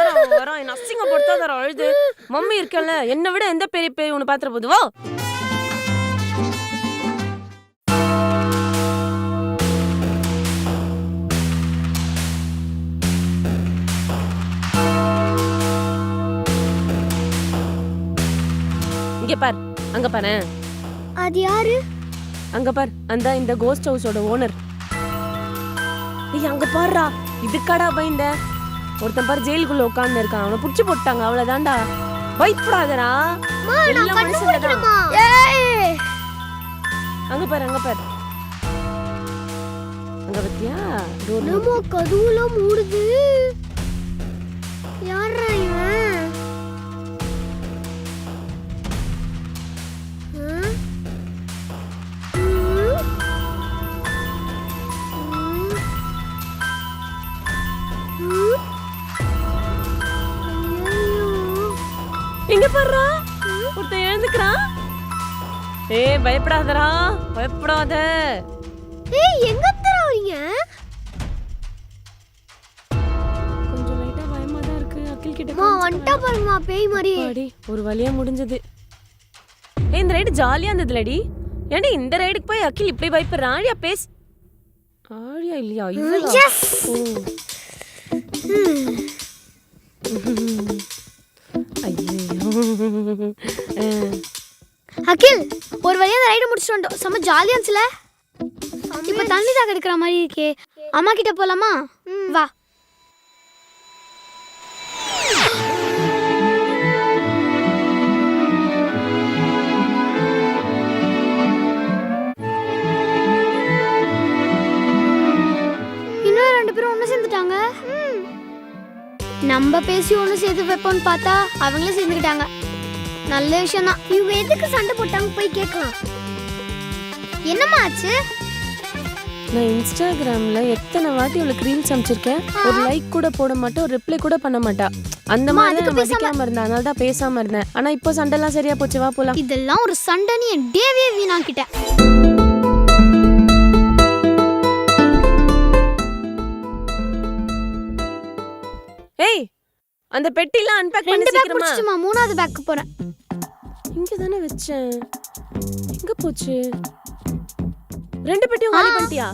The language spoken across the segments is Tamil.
என்ன அசிங்கப்படுத்தாதடா அழுது. மம்மி இருக்கல என்னை விட எந்த பெரிய பேய் உன்னை பாத்துற போது? வா. இங்க பார் அங்க பாரு. அது யாரு? அங்க பார் அந்த இந்த கோஸ்ட் ஹவுஸோட ஓனர் ஏய் அங்க பாருடா. இதுக்காடா பயந்த? ஒருத்தன் பாரு ஜெயிலுக்குள்ள உட்கார்ந்து இருக்கான். அவனை புடிச்சு போட்டாங்க அவ்வளவுதான்டா. பயப்படாதடா. எல்லாம் அங்க பாரு அங்க பாரு. அங்க பத்தியா? டோர் நம்ம கதவுலாம் மூடுது? யாரா இவன்? இங்க பாருடா ஒருத்தன் எழுந்துக்கிறான். ஏய் பயப்படாதடா. பயப்படாத. ஏய் எங்க தரவீங்க கொஞ்சம் லைட்டா பயமா தான் இருக்கு. அக்கில் கிட்ட அம்மா வந்துட்டா பாருமா பேய் மாதிரி. அடி ஒரு வழியா முடிஞ்சது. ஏய் இந்த ரைடு ஜாலியா இருந்ததுலடி. ஏன்டி இந்த ரைடுக்கு போய் அகில் இப்படி பயப்படுறான்? ஆழியா பேஸ் ஆழியா இல்லையா? Yes. ஓ. அகில் ஒரு வழியா அந்த ரைடு முடிச்சுட்டு வந்துட்டோம் செம்ம ஜாலியா இருந்துச்சுல? இப்ப தண்ணி தாக எடுக்கிற மாதிரி இருக்கே. அம்மா கிட்ட போலாமா? வா. இன்னும் ரெண்டு பேரும் ஒண்ணு சேர்ந்துட்டாங்க? நம்ம பேசி ஒண்ணு சேர்த்து வைப்போம்னு பார்த்தா அவங்களே சேர்ந்துக்கிட்டாங்க. நல்ல விஷயம் தான் இவங்க எதுக்கு சண்டை போட்டாங்க போய் கேட்கலாம்? என்னம்மா ஆச்சு? நான் இன்ஸ்டாகிராம்ல எத்தனை வாட்டி அவளுக்கு ரீல்ஸ் அனுப்பிச்சிருக்கேன் ஒரு லைக் கூட போட மாட்டேன் ஒரு ரிப்ளை கூட பண்ண மாட்டா. அந்த மாதிரி நான் மதிக்காம இருந்தேன். அதனால தான் பேசாம இருந்தேன். ஆனா இப்போ சண்டைலாம் சரியா போச்சு. வா போலாம். இதெல்லாம் ஒரு சண்டைன்னு என் டேவே வீணாக்கிட்டேன் அந்த பெட்டிலாம் அன்பேக் பண்ணி ரெண்டு பேக் சீக்கிரமா. மூணாவது பேக்கு போறேன். இங்க தானே வச்சேன். எங்க போச்சு? ரெண்டு பெட்டியும் காலி பண்ணிட்டியா?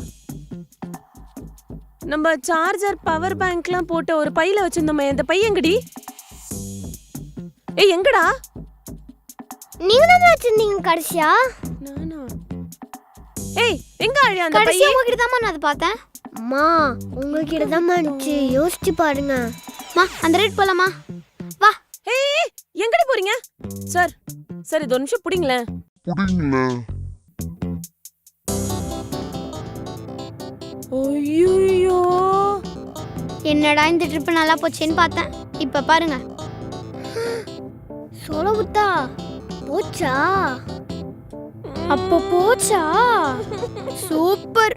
நம்ம சார்ஜர் பவர் பேங்க்லாம் போட்ட ஒரு பையில வச்சிருந்தோமே அந்த பை எங்கடி? ஏய் எங்கடா? நீங்க தான் வச்சிருந்தீங்க கடைசியா? நானா? ஏய் எங்க அழியா அந்த பை கடைசியா உங்ககிட்ட தான் நான் அதை பார்த்தேன். அம்மா உங்ககிட்ட தான் இருந்துச்சு. யோசிச்சு பாருங்க. மா அந்த ரேட் போலாமா? வா. ஏய் எங்கடி போறீங்க? சார் சார் இது ஒரு நிமிஷம் புடிங்களேன் புடிங்களேன் ஐயோ என்னடா இந்த ட்ரிப் நல்லா போச்சேன்னு பார்த்தேன். இப்ப பாருங்க. சோழ புத்தா போச்சா? அப்போ போச்சா? சூப்பர்.